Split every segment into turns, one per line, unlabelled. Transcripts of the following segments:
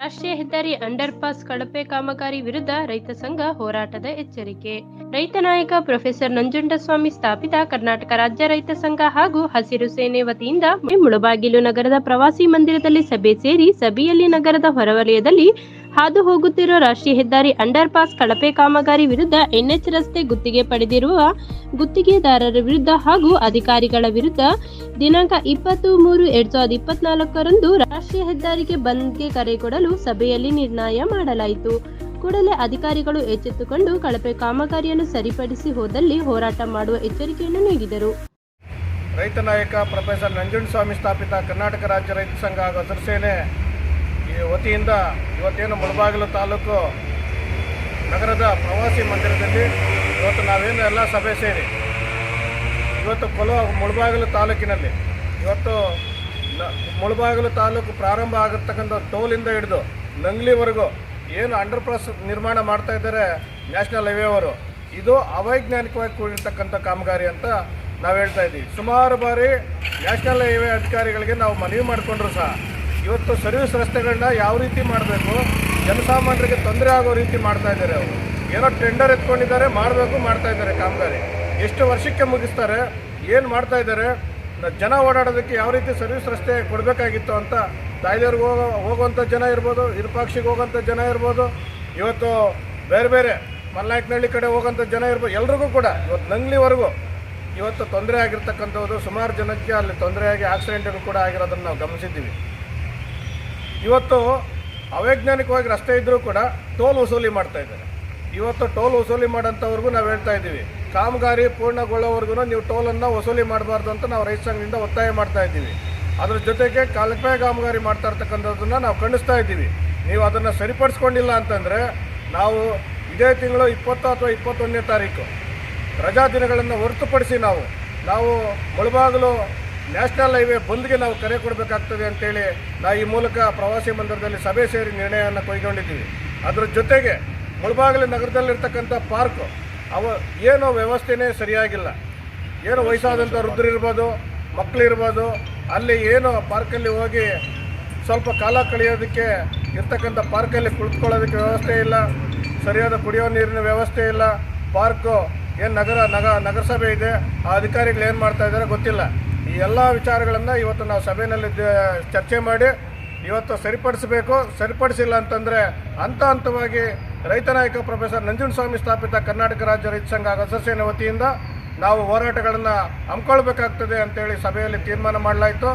ರಾಷ್ಟ್ರೀಯ ಹೆದ್ದಾರಿ under pass ಕಳಪೆ ಕಾಮಗಾರಿ ವಿರುದ್ಧ ರೈತ ಸಂಘ ಹೋರಾಟದ ಎಚ್ಚರಿಕೆ. ರೈತ ನಾಯಕ ಪ್ರೊಫೆಸರ್ ನಂಜುಂಡಸ್ವಾಮಿ ಸ್ಥಾಪಿತ ಕರ್ನಾಟಕ ರಾಜ್ಯ ರೈತ ಸಂಘ ಹಾಗೂ ಹಸಿರು ಸೇನೆ ವತಿಯಿಂದ ಮುಳಬಾಗಿಲು ನಗರದ ಪ್ರವಾಸಿ ಮಂದಿರದಲ್ಲಿ ಸಭೆ ಸೇರಿ ಸಭೆಯಲ್ಲಿ ನಗರದ ಹೊರವಲಯದಲ್ಲಿ ಹಾದು ಹೋಗುತ್ತಿರುವ ರಾಷ್ಟ್ರೀಯ ಹೆದ್ದಾರಿ ಅಂಡರ್ ಪಾಸ್ ಕಳಪೆ ಕಾಮಗಾರಿ ವಿರುದ್ಧ ಎನ್ಎಚ್ ರಸ್ತೆ ಗುತ್ತಿಗೆ ಪಡೆದಿರುವ ಗುತ್ತಿಗೆದಾರರ ವಿರುದ್ಧ ಹಾಗೂ ಅಧಿಕಾರಿಗಳ ವಿರುದ್ಧ ದಿನಾಂಕ ಇಪ್ಪತ್ತು ಮೂರು ಎರಡ್ ಸಾವಿರದ ಇಪ್ಪತ್ನಾಲ್ಕರಂದು ರಾಷ್ಟ್ರೀಯ ಹೆದ್ದಾರಿಗೆ ಬಂದ್ಗೆ ಕರೆ ಕೊಡಲು ಸಭೆಯಲ್ಲಿ ನಿರ್ಣಯ ಮಾಡಲಾಯಿತು. ಕೂಡಲೇ ಅಧಿಕಾರಿಗಳು ಎಚ್ಚೆತ್ತುಕೊಂಡು ಕಳಪೆ ಕಾಮಗಾರಿಯನ್ನು ಸರಿಪಡಿಸಿ ಹೋದಲ್ಲಿ ಹೋರಾಟ ಮಾಡುವ ಎಚ್ಚರಿಕೆಯನ್ನು ನೀಡಿದರು.
ರೈತ ನಾಯಕ ಪ್ರೊಫೆಸರ್ ನಂಜುಂಡಸ್ವಾಮಿ ಸ್ಥಾಪಿತ ಕರ್ನಾಟಕ ರಾಜ್ಯ ರೈತ ಸಂಘ ಹಾಗೂ ಹಸಿರು ಸೇನೆ ವತಿಯಿಂದ ಇವತ್ತೇನು ಮುಳಬಾಗಿಲು ತಾಲೂಕು ನಗರದ ಪ್ರವಾಸಿ ಮಂದಿರದಲ್ಲಿ ಇವತ್ತು ನಾವೇನು ಎಲ್ಲ ಸಭೆ ಸೇರಿ ಇವತ್ತು ಕೊಲ ಮುಳಬಾಗಿಲು ತಾಲೂಕಿನಲ್ಲಿ ಇವತ್ತು ಮುಳಬಾಗಿಲು ತಾಲೂಕು ಪ್ರಾರಂಭ ಆಗಿರ್ತಕ್ಕಂಥ ಟೋಲಿಂದ ಹಿಡಿದು ನಂಗ್ಲಿವರೆಗೂ ಏನು ಅಂಡರ್ ಪಾಸ್ ನಿರ್ಮಾಣ ಮಾಡ್ತಾ ಇದ್ದಾರೆ ನ್ಯಾಷನಲ್ ಹೈವೇ ಅವರು, ಇದು ಅವೈಜ್ಞಾನಿಕವಾಗಿ ಕೂಡಿರ್ತಕ್ಕಂಥ ಕಾಮಗಾರಿ ಅಂತ ನಾವು ಹೇಳ್ತಾ ಇದ್ದೀವಿ. ಸುಮಾರು ಬಾರಿ ನ್ಯಾಷನಲ್ ಹೈವೇ ಅಧಿಕಾರಿಗಳಿಗೆ ನಾವು ಮನವಿ ಮಾಡಿಕೊಂಡ್ರು ಸಹ. ಇವತ್ತು ಸರ್ವಿಸ್ ರಸ್ತೆಗಳನ್ನ ಯಾವ ರೀತಿ ಮಾಡಬೇಕು? ಜನಸಾಮಾನ್ಯರಿಗೆ ತೊಂದರೆ ಆಗೋ ರೀತಿ ಮಾಡ್ತಾ ಇದ್ದಾರೆ ಅವರು. ಏನೋ ಟೆಂಡರ್ ಎತ್ಕೊಂಡಿದ್ದಾರೆ, ಮಾಡಬೇಕು ಮಾಡ್ತಾ ಇದ್ದಾರೆ ಕಾಮಗಾರಿ. ಎಷ್ಟು ವರ್ಷಕ್ಕೆ ಮುಗಿಸ್ತಾರೆ, ಏನು ಮಾಡ್ತಾ ಇದ್ದಾರೆ ಜನ ಓಡಾಡೋದಕ್ಕೆ ಯಾವ ರೀತಿ ಸರ್ವಿಸ್ ರಸ್ತೆ ಕೊಡಬೇಕಾಗಿತ್ತು ಅಂತ ತಾಯ್ದವ್ರಿಗೆ ಹೋಗೋ ಹೋಗುವಂಥ ಜನ ಇರ್ಬೋದು, ವಿರೂಪಾಕ್ಷಿಗೆ ಹೋಗೋಂಥ ಜನ ಇರ್ಬೋದು, ಇವತ್ತು ಬೇರೆ ಬೇರೆ ಮಲ್ನಾಯಕನಹಳ್ಳಿ ಕಡೆ ಹೋಗೋಂಥ ಜನ ಇರ್ಬೋದು, ಎಲ್ರಿಗೂ ಕೂಡ ಇವತ್ತು ನಂಗ್ಲಿವರೆಗೂ ಇವತ್ತು ತೊಂದರೆ ಆಗಿರ್ತಕ್ಕಂಥದ್ದು ಸುಮಾರು ಜನಕ್ಕೆ ಅಲ್ಲಿ ತೊಂದರೆಯಾಗಿ ಆಕ್ಸಿಡೆಂಟ್ಗಳು ಕೂಡ ಆಗಿರೋದನ್ನು ನಾವು ಗಮನಿಸಿದ್ದೀವಿ. ಇವತ್ತು ಅವೈಜ್ಞಾನಿಕವಾಗಿ ರಸ್ತೆ ಇದ್ದರೂ ಕೂಡ ಟೋಲ್ ವಸೂಲಿ ಮಾಡ್ತಾ ಇದ್ದಾರೆ. ಇವತ್ತು ಟೋಲ್ ವಸೂಲಿ ಮಾಡೋಂಥವ್ರಿಗೂ ನಾವು ಹೇಳ್ತಾ ಇದ್ದೀವಿ. ಕಾಮಗಾರಿ ಪೂರ್ಣಗೊಳ್ಳೋವರೆಗೂ ನೀವು ಟೋಲನ್ನು ವಸೂಲಿ ಮಾಡಬಾರ್ದು ಅಂತ ನಾವು ರೈತ ಸಂಘದಿಂದ ಒತ್ತಾಯ ಮಾಡ್ತಾ ಇದ್ದೀವಿ. ಅದ್ರ ಜೊತೆಗೆ ಕಳಪೆ ಕಾಮಗಾರಿ ಮಾಡ್ತಾ ಇರ್ತಕ್ಕಂಥದ್ದನ್ನು ನಾವು ಖಂಡಿಸ್ತಾ ಇದ್ದೀವಿ. ನೀವು ಅದನ್ನು ಸರಿಪಡಿಸ್ಕೊಂಡಿಲ್ಲ ಅಂತಂದರೆ ನಾವು ಇದೇ ತಿಂಗಳು ಇಪ್ಪತ್ತು ಅಥವಾ ಇಪ್ಪತ್ತೊಂದನೇ ತಾರೀಕು ರಜಾ ದಿನಗಳನ್ನು ಹೊರತುಪಡಿಸಿ ನಾವು ನಾವು ಮುಳಬಾಗಿಲು ನ್ಯಾಷನಲ್ ಹೈವೇ ಬಂದ್ಗೆ ನಾವು ಕರೆ ಕೊಡಬೇಕಾಗ್ತದೆ ಅಂತೇಳಿ ನಾವು ಈ ಮೂಲಕ ಪ್ರವಾಸಿ ಮಂದಿರದಲ್ಲಿ ಸಭೆ ಸೇರಿ ನಿರ್ಣಯವನ್ನು ಕೈಗೊಂಡಿದ್ದೀವಿ. ಅದರ ಜೊತೆಗೆ ಮುಳಬಾಗಿಲು ನಗರದಲ್ಲಿರ್ತಕ್ಕಂಥ ಪಾರ್ಕು, ಅವ ಏನೋ ವ್ಯವಸ್ಥೆನೇ ಸರಿಯಾಗಿಲ್ಲ. ಏನು ವಯಸ್ಸಾದಂಥ ವೃದ್ಧರಿರ್ಬೋದು ಮಕ್ಕಳಿರ್ಬೋದು ಅಲ್ಲಿ ಏನು ಪಾರ್ಕಲ್ಲಿ ಹೋಗಿ ಸ್ವಲ್ಪ ಕಾಲ ಕಳೆಯೋದಕ್ಕೆ ಇರ್ತಕ್ಕಂಥ ಪಾರ್ಕಲ್ಲಿ ಕುಳಿತುಕೊಳ್ಳೋದಕ್ಕೆ ವ್ಯವಸ್ಥೆ ಇಲ್ಲ, ಸರಿಯಾದ ಕುಡಿಯೋ ನೀರಿನ ವ್ಯವಸ್ಥೆ ಇಲ್ಲ, ಪಾರ್ಕು, ಏನು ನಗರ, ನಗ, ನಗರಸಭೆ ಇದೆ, ಆ ಅಧಿಕಾರಿಗಳು ಏನು ಮಾಡ್ತಾ ಇದ್ದಾರೆ ಗೊತ್ತಿಲ್ಲ. ಈ ಎಲ್ಲ ವಿಚಾರಗಳನ್ನು ಇವತ್ತು ನಾವು ಸಭೆಯಲ್ಲಿ ಚರ್ಚೆ ಮಾಡಿ ಇವತ್ತು ಸರಿಪಡಿಸಬೇಕು. ಸರಿಪಡಿಸಿಲ್ಲ ಅಂತಂದರೆ ಹಂತ ಹಂತವಾಗಿ ರೈತ ನಾಯಕ ಪ್ರೊಫೆಸರ್ ನಂಜುಂಡಸ್ವಾಮಿ ಸ್ಥಾಪಿತ ಕರ್ನಾಟಕ ರಾಜ್ಯ ರೈತ ಸಂಘ ಹಾಗೂ ವತಿಯಿಂದ ನಾವು ಹೋರಾಟಗಳನ್ನು ಹಮ್ಮಿಕೊಳ್ಬೇಕಾಗ್ತದೆ ಅಂತೇಳಿ ಸಭೆಯಲ್ಲಿ ತೀರ್ಮಾನ ಮಾಡಲಾಯಿತು.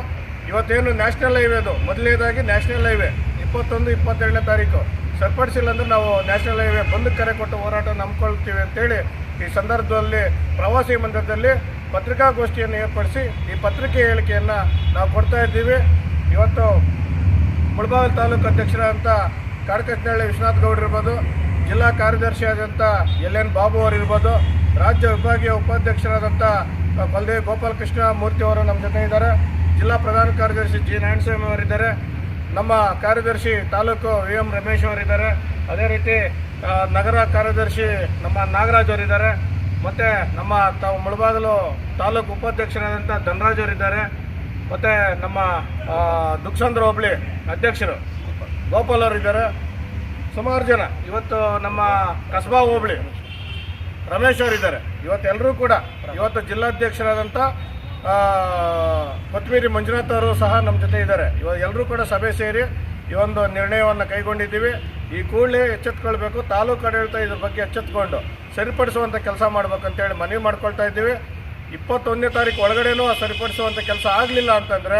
ಇವತ್ತೇನು ನ್ಯಾಷನಲ್ ಹೈವೇದು ಮೊದಲನೇದಾಗಿ ನ್ಯಾಷನಲ್ ಹೈವೇ, ಇಪ್ಪತ್ತೊಂದು ಇಪ್ಪತ್ತೆರಡನೇ ತಾರೀಕು. ಸರಿಪಡಿಸಿಲ್ಲ ಅಂದ್ರೆ ನಾವು ನ್ಯಾಷನಲ್ ಹೈವೇ ಬಂದ್ ಕರೆ ಕೊಟ್ಟು ಹೋರಾಟ ನಂಬ್ಕೊಳ್ತೀವಿ ಅಂತೇಳಿ ಈ ಸಂದರ್ಭದಲ್ಲಿ ಪ್ರವಾಸಿ ಮಂದಿರದಲ್ಲಿ ಪತ್ರಿಕಾಗೋಷ್ಠಿಯನ್ನು ಏರ್ಪಡಿಸಿ ಈ ಪತ್ರಿಕೆ ಹೇಳಿಕೆಯನ್ನು ನಾವು ಕೊಡ್ತಾ ಇದ್ದೀವಿ. ಇವತ್ತು ಮುಳಬಾಗಿಲು ತಾಲೂಕು ಅಧ್ಯಕ್ಷರಾದಂಥ ಕಾಡಕಟ್ಟನಹಳ್ಳಿ ವಿಶ್ವನಾಥ್ ಗೌಡ್ರು ಇರ್ಬೋದು, ಜಿಲ್ಲಾ ಕಾರ್ಯದರ್ಶಿ ಆದಂಥ ಎಲ್ ಎನ್ ಬಾಬು ಅವರು ಇರ್ಬೋದು, ರಾಜ್ಯ ವಿಭಾಗೀಯ ಉಪಾಧ್ಯಕ್ಷರಾದಂಥ ಬಲದೇವ್ ಗೋಪಾಲಕೃಷ್ಣ ಮೂರ್ತಿ ಅವರು ನಮ್ಮ ಜೊತೆ ಇದ್ದಾರೆ, ಜಿಲ್ಲಾ ಪ್ರಧಾನ ಕಾರ್ಯದರ್ಶಿ ಜಿ ನಾರಾಯಣಸ್ವಾಮಿ ಅವರಿದ್ದಾರೆ ನಮ್ಮ ಕಾರ್ಯದರ್ಶಿ ತಾಲೂಕು ವಿ ಎಂ ರಮೇಶ್ ಅವರಿದ್ದಾರೆ. ಅದೇ ರೀತಿ ನಗರ ಕಾರ್ಯದರ್ಶಿ ನಮ್ಮ ನಾಗರಾಜ್ ಅವರಿದ್ದಾರೆ. ಮತ್ತು ನಮ್ಮ ತಾವು ಮುಳಬಾಗಲು ತಾಲೂಕು ಉಪಾಧ್ಯಕ್ಷರಾದಂಥ ಧನರಾಜ್ ಅವರಿದ್ದಾರೆ. ಮತ್ತು ನಮ್ಮ ದುಕ್ಸಂದ್ರ ಹೋಬಳಿ ಅಧ್ಯಕ್ಷರು ಗೋಪಾಲ್ ಅವರಿದ್ದಾರೆ. ಸುಮಾರು ಜನ. ಇವತ್ತು ನಮ್ಮ ಕಸ್ಬಾ ಹೋಬಳಿ ರಮೇಶ್ ಅವರಿದ್ದಾರೆ. ಇವತ್ತೆಲ್ಲರೂ ಕೂಡ, ಇವತ್ತು ಜಿಲ್ಲಾಧ್ಯಕ್ಷರಾದಂಥ ಆ, ಮಂಜುನಾಥ ಅವರು ಸಹ ನಮ್ಮ ಜೊತೆ ಇದ್ದಾರೆ. ಇವಾಗ ಎಲ್ಲರೂ ಕೂಡ ಸಭೆ ಸೇರಿ ಈ ಒಂದು ನಿರ್ಣಯವನ್ನು ಕೈಗೊಂಡಿದ್ದೀವಿ. ಈ ಕೂಡಲೇ ಎಚ್ಚೆತ್ಕೊಳ್ಬೇಕು. ತಾಲೂಕು ಆಡಳಿತ ಇದ್ರ ಬಗ್ಗೆ ಎಚ್ಚೆತ್ಕೊಂಡು ಸರಿಪಡಿಸುವಂಥ ಕೆಲಸ ಮಾಡ್ಬೇಕಂತೇಳಿ ಮನವಿ ಮಾಡ್ಕೊಳ್ತಾ ಇದ್ದೀವಿ. ಇಪ್ಪತ್ತೊಂದನೇ ತಾರೀಕು ಒಳಗಡೆನೂ ಸರಿಪಡಿಸುವಂಥ ಕೆಲಸ ಆಗಲಿಲ್ಲ ಅಂತಂದರೆ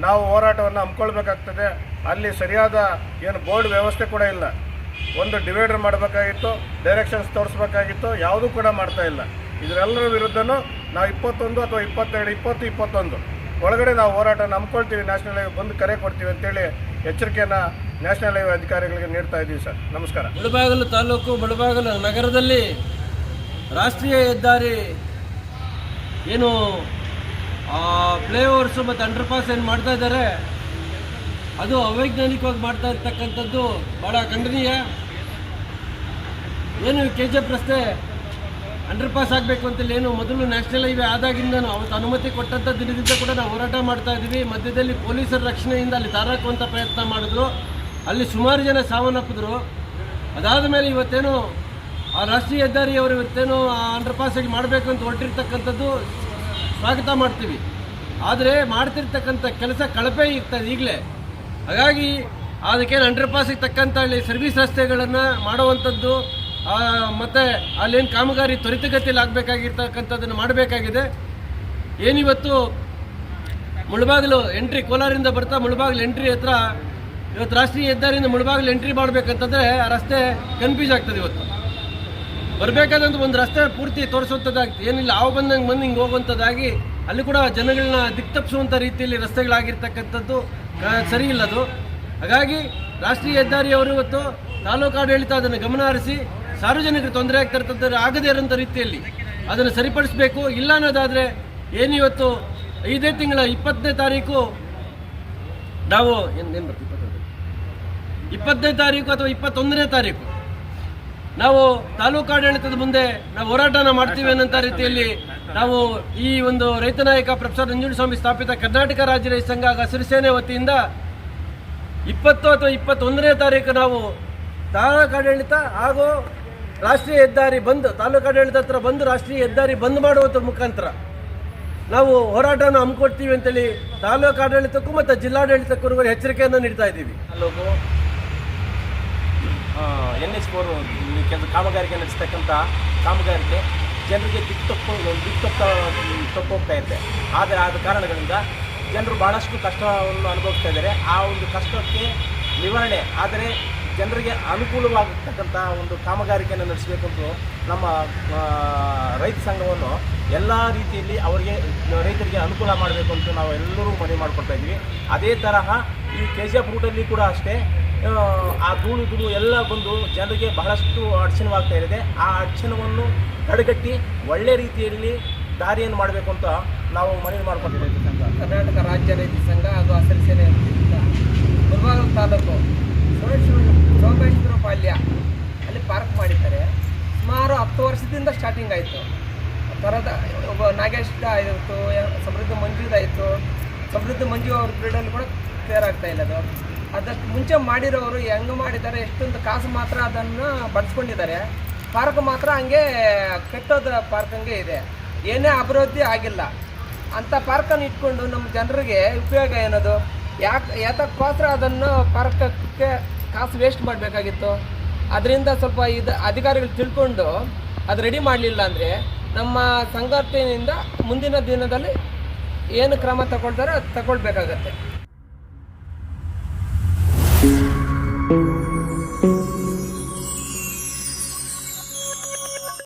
ನಾವು ಹೋರಾಟವನ್ನು ಹಮ್ಮಿಕೊಳ್ಬೇಕಾಗ್ತದೆ. ಅಲ್ಲಿ ಸರಿಯಾದ ಏನು ಬೋರ್ಡ್ ವ್ಯವಸ್ಥೆ ಕೂಡ ಇಲ್ಲ. ಒಂದು ಡಿವೈಡರ್ ಮಾಡಬೇಕಾಗಿತ್ತು ಡೈರೆಕ್ಷನ್ಸ್ ತೋರಿಸ್ಬೇಕಾಗಿತ್ತು ಯಾವುದೂ ಕೂಡ ಮಾಡ್ತಾ ಇಲ್ಲ. ಇದರೆಲ್ಲರ ವಿರುದ್ಧನೂ ನಾವು ಇಪ್ಪತ್ತೊಂದು ಅಥವಾ ಇಪ್ಪತ್ತೆರಡು, ಇಪ್ಪತ್ತು, ಇಪ್ಪತ್ತೊಂದು. ಒಳಗಡೆ ನಾವು ಹೋರಾಟ ನಂಬ್ಕೊಳ್ತೀವಿ ನ್ಯಾಷನಲ್ ಹೈವೇ ಬಂದು ಕರೆ ಕೊಡ್ತೀವಿ ಅಂತೇಳಿ ಎಚ್ಚರಿಕೆಯನ್ನು ನ್ಯಾಷನಲ್ ಹೈವೇ ಅಧಿಕಾರಿಗಳಿಗೆ ನೀಡ್ತಾ ಇದ್ದೀವಿ ಸರ್. ನಮಸ್ಕಾರ.
ಬಡಬಾಗಲು ತಾಲೂಕು, ಬಡಬಾಗಲು ನಗರದಲ್ಲಿ ರಾಷ್ಟ್ರೀಯ ಹೆದ್ದಾರಿ ಏನು ಫ್ಲೈಓವರ್ಸು ಮತ್ತು ಅಂಡರ್ಪಾಸ್ ಏನು ಮಾಡ್ತಾ ಇದ್ದಾರೆ, ಅದು ಅವೈಜ್ಞಾನಿಕವಾಗಿ ಮಾಡ್ತಾ ಇರ್ತಕ್ಕಂಥದ್ದು ಭಾಳ ಖಂಡನೀಯ. ಏನು ಕೆ ಜಿ ರಸ್ತೆ ಅಂಡರ್ಪಾಸ್ ಆಗಬೇಕು ಅಂತೇಳಿ ಏನು ಮೊದಲು ನ್ಯಾಷನಲ್ ಹೈವೇ ಆದಾಗಿಂದ ಅವತ್ತು ಅನುಮತಿ ಕೊಟ್ಟಂಥ ದಿನದಿಂದ ಕೂಡ ನಾವು ಹೋರಾಟ ಮಾಡ್ತಾ ಇದ್ದೀವಿ ಮಧ್ಯದಲ್ಲಿ ಪೊಲೀಸರ ರಕ್ಷಣೆಯಿಂದ ಅಲ್ಲಿ ತಾರಾಕುವಂಥ ಪ್ರಯತ್ನ ಮಾಡಿದ್ರು. ಅಲ್ಲಿ ಸುಮಾರು ಜನ ಸಾವನ್ನಪ್ಪಿದ್ರು. ಅದಾದ ಮೇಲೆ ಇವತ್ತೇನು ಆ ರಾಷ್ಟ್ರೀಯ ಹೆದ್ದಾರಿಯವರು ಇವತ್ತೇನು ಆ ಅಂಡರ್ ಪಾಸಾಗಿ ಮಾಡಬೇಕು ಅಂತ ಹೊರಟಿರ್ತಕ್ಕಂಥದ್ದು ಸ್ವಾಗತ ಮಾಡ್ತೀವಿ. ಆದರೆ ಮಾಡ್ತಿರ್ತಕ್ಕಂಥ ಕೆಲಸ ಕಳಪೆ ಇರ್ತದೆ ಈಗಲೇ. ಹಾಗಾಗಿ ಅದಕ್ಕೇನು ಅಂಡರ್ ಪಾಸಿಗೆ ತಕ್ಕಂಥ ಅಲ್ಲಿ ಸರ್ವಿಸ್ ರಸ್ತೆಗಳನ್ನು ಮಾಡುವಂಥದ್ದು ಮತ್ತೆ ಅಲ್ಲೇನು ಕಾಮಗಾರಿ ತ್ವರಿತಗತಿಯಲ್ಲಿ ಆಗಬೇಕಾಗಿರ್ತಕ್ಕಂಥದ್ದನ್ನು ಮಾಡಬೇಕಾಗಿದೆ. ಏನಿವತ್ತು ಮುಳಬಾಗಿಲು ಎಂಟ್ರಿ ಕೋಲಾರಿಂದ ಬರ್ತಾ ಮುಳಬಾಗಿಲು ಎಂಟ್ರಿ ಹತ್ರ ಇವತ್ತು ರಾಷ್ಟ್ರೀಯ ಹೆದ್ದಾರಿಯಿಂದ ಮುಳಬಾಗಿಲು ಎಂಟ್ರಿ ಮಾಡಬೇಕಂತಂದರೆ ಆ ರಸ್ತೆ ಕನ್ಫ್ಯೂಸ್ ಆಗ್ತದೆ ಇವತ್ತು. ಬರಬೇಕಾದಂಥ ಒಂದು ರಸ್ತೆ ಪೂರ್ತಿ ತೋರಿಸುವಂಥದ್ದಾಗ್ತದೆ ಏನಿಲ್ಲ, ಆವು ಬಂದಂಗೆ ಬಂದು ಹಿಂಗೆ ಹೋಗುವಂಥದ್ದಾಗಿ ಅಲ್ಲಿ ಕೂಡ ಜನಗಳನ್ನ ದಿಕ್ತಪ್ಪಿಸುವಂಥ ರೀತಿಯಲ್ಲಿ ರಸ್ತೆಗಳಾಗಿರ್ತಕ್ಕಂಥದ್ದು ಸರಿ ಇಲ್ಲದು ಹಾಗಾಗಿ ರಾಷ್ಟ್ರೀಯ ಹೆದ್ದಾರಿಯವರು ಇವತ್ತು ತಾಲೂಕು ಆಡಳಿತ ಅದನ್ನು ಗಮನ ಹರಿಸಿ ಸಾರ್ವಜನಿಕರು ತೊಂದರೆ ಆಗ್ತಾ ಆಗದೇ ಇರೋಂಥ ರೀತಿಯಲ್ಲಿ ಅದನ್ನು ಸರಿಪಡಿಸಬೇಕು. ಇಲ್ಲ ಅನ್ನೋದಾದರೆ ಏನಿವತ್ತು ಐದೇ ತಿಂಗಳ ಇಪ್ಪತ್ತನೇ ತಾರೀಕು ನಾವು ಏನು ಇಪ್ಪತ್ತನೇ ತಾರೀಕು ಅಥವಾ ಇಪ್ಪತ್ತೊಂದನೇ ತಾರೀಕು. ನಾವು ತಾಲೂಕು ಆಡಳಿತದ ಮುಂದೆ ನಾವು ಹೋರಾಟನ ಮಾಡ್ತೀವಿ ಅನ್ನೋಂಥ ರೀತಿಯಲ್ಲಿ ನಾವು ಈ ಒಂದು ರೈತ ನಾಯಕ ಪ್ರೊಫೆಸರ್ ನಂಜುಂಡಸ್ವಾಮಿ ಸ್ಥಾಪಿತ ಕರ್ನಾಟಕ ರಾಜ್ಯ ರೈತ ಸಂಘ ಹಸಿರು ಸೇನೆ ವತಿಯಿಂದ ಇಪ್ಪತ್ತು ಅಥವಾ ಇಪ್ಪತ್ತೊಂದನೇ ತಾರೀಕು ನಾವು ತಾಲೂಕು ಆಡಳಿತ ಹಾಗೂ ರಾಷ್ಟ್ರೀಯ ಹೆದ್ದಾರಿ ಬಂದ್, ತಾಲೂಕು ಆಡಳಿತ ಹತ್ರ ಬಂದು ರಾಷ್ಟ್ರೀಯ ಹೆದ್ದಾರಿ ಬಂದ್ ಮಾಡುವಂಥ ಮುಖಾಂತರ ನಾವು ಹೋರಾಟವನ್ನು ಹಮ್ಮಿಕೊಡ್ತೀವಿ ಅಂತೇಳಿ ತಾಲೂಕು ಆಡಳಿತಕ್ಕೂ ಮತ್ತು ಜಿಲ್ಲಾಡಳಿತಕ್ಕೂ ಎಚ್ಚರಿಕೆಯನ್ನು ನೀಡ್ತಾ ಇದ್ದೀವಿ.
ತಾಲೂಕು ಎನ್ ಎಚ್ ಕಾಮಗಾರಿಕೆ ನಡೆಸ್ತಕ್ಕಂಥ ಕಾಮಗಾರಿಕೆ ಜನರಿಗೆ ದಿಕ್ಕು ತಪ್ಪು ದಿಕ್ಕು ತಪ್ಪ ತಪ್ಪೋಗ್ತಾ ಇದೆ. ಆದರೆ ಆದ ಕಾರಣಗಳಿಂದ ಜನರು ಭಾಳಷ್ಟು ಕಷ್ಟವನ್ನು ಅನುಭವಿಸ್ತಾ ಇದ್ದಾರೆ. ಆ ಒಂದು ಕಷ್ಟಕ್ಕೆ ನಿವಾರಣೆ. ಆದರೆ ಜನರಿಗೆ ಅನುಕೂಲವಾಗತಕ್ಕಂಥ ಒಂದು ಕಾಮಗಾರಿಕೆಯನ್ನು ನಡೆಸಬೇಕು ಅಂತ ನಮ್ಮ ರೈತ ಸಂಘವನ್ನು ಎಲ್ಲ ರೀತಿಯಲ್ಲಿ ಅವರಿಗೆ ರೈತರಿಗೆ ಅನುಕೂಲ ಮಾಡಬೇಕು ಅಂತ ನಾವು ಎಲ್ಲರೂ ಮನವಿ ಮಾಡ್ಕೊಳ್ತಾ ಇದ್ದೀವಿ. ಅದೇ ತರಹ ಈ ಕೆ ಜಿ ಎಫ್ ರೂಟಲ್ಲಿ ಕೂಡ ಅಷ್ಟೇ ಆ, ಧೂಳು ಧೂಳು ಎಲ್ಲ ಬಂದು ಜನರಿಗೆ ಬಹಳಷ್ಟು ಅಡಚಣವಾಗ್ತಾ ಇದೆ ಆ ಅಡಚಣವನ್ನು ತಡೆಗಟ್ಟಿ ಒಳ್ಳೆ ರೀತಿಯಲ್ಲಿ ದಾರಿಯನ್ನು ಮಾಡಬೇಕು ಅಂತ ನಾವು ಮನವಿ ಸಂಘ
ಕರ್ನಾಟಕ ರಾಜ್ಯ ರೈತ ಸಂಘ ಅದು ಹಸಿರು ಸೇನೆ ಮುಳಬಾಗಿಲು ತಾಲೂಕು ಸೋಮೇಶ್ವರ ಪಾಲ್ಯ ಅಲ್ಲಿ ಪಾರ್ಕ್ ಮಾಡಿದ್ದಾರೆ. ಸುಮಾರು ಹತ್ತು ವರ್ಷದಿಂದ ಸ್ಟಾರ್ಟಿಂಗ್ ಆಯಿತು. ಥರದ ಒಬ್ಬ ನಾಗೇಶ್ ಆಯಿತು, ಸಮೃದ್ಧ ಮಂಜುದಾಯಿತು ಸಮೃದ್ಧ ಮಂಜು ಅವ್ರ ಬ್ರೀಡಲ್ಲಿ ಕೂಡ ಕ್ಲಿಯರ್ ಆಗ್ತಾ ಇಲ್ಲ ಅದು. ಅದಕ್ಕೆ ಮುಂಚೆ ಮಾಡಿರೋರು ಹೆಂಗೆ ಮಾಡಿದ್ದಾರೆ, ಎಷ್ಟೊಂದು ಕಾಸು ಮಾತ್ರ ಅದನ್ನು ಬಡ್ಸ್ಕೊಂಡಿದ್ದಾರೆ. ಪಾರ್ಕ್ ಮಾತ್ರ ಹಂಗೆ ಕೆಟ್ಟೋದ ಪಾರ್ಕ್ ಹಂಗೆ ಇದೆ. ಏನೇ ಅಭಿವೃದ್ಧಿ ಆಗಿಲ್ಲ. ಅಂಥ ಪಾರ್ಕನ್ನು ಇಟ್ಕೊಂಡು ನಮ್ಮ ಜನರಿಗೆ ಉಪಯೋಗ ಏನದು? ಯಾಕೆ ಯಾತಕ್ಕೋಸ್ಕರ ಅದನ್ನು ಪಾರ್ಕಕ್ಕೆ ಕಾಸು ವೇಸ್ಟ್ ಮಾಡಬೇಕಾಗಿತ್ತು. ಅದರಿಂದ ಸ್ವಲ್ಪ ಇದು ಅಧಿಕಾರಿಗಳು ತಿಳ್ಕೊಂಡು ಅದು ರೆಡಿ ಮಾಡಲಿಲ್ಲ ಅಂದರೆ ನಮ್ಮ ಸಂಘಟನೆಯಿಂದ ಮುಂದಿನ ದಿನದಲ್ಲಿ ಏನು ಕ್ರಮ ತಗೊಳ್ತಾರೋ ಅದು ತಗೊಳ್ಬೇಕಾಗತ್ತೆ.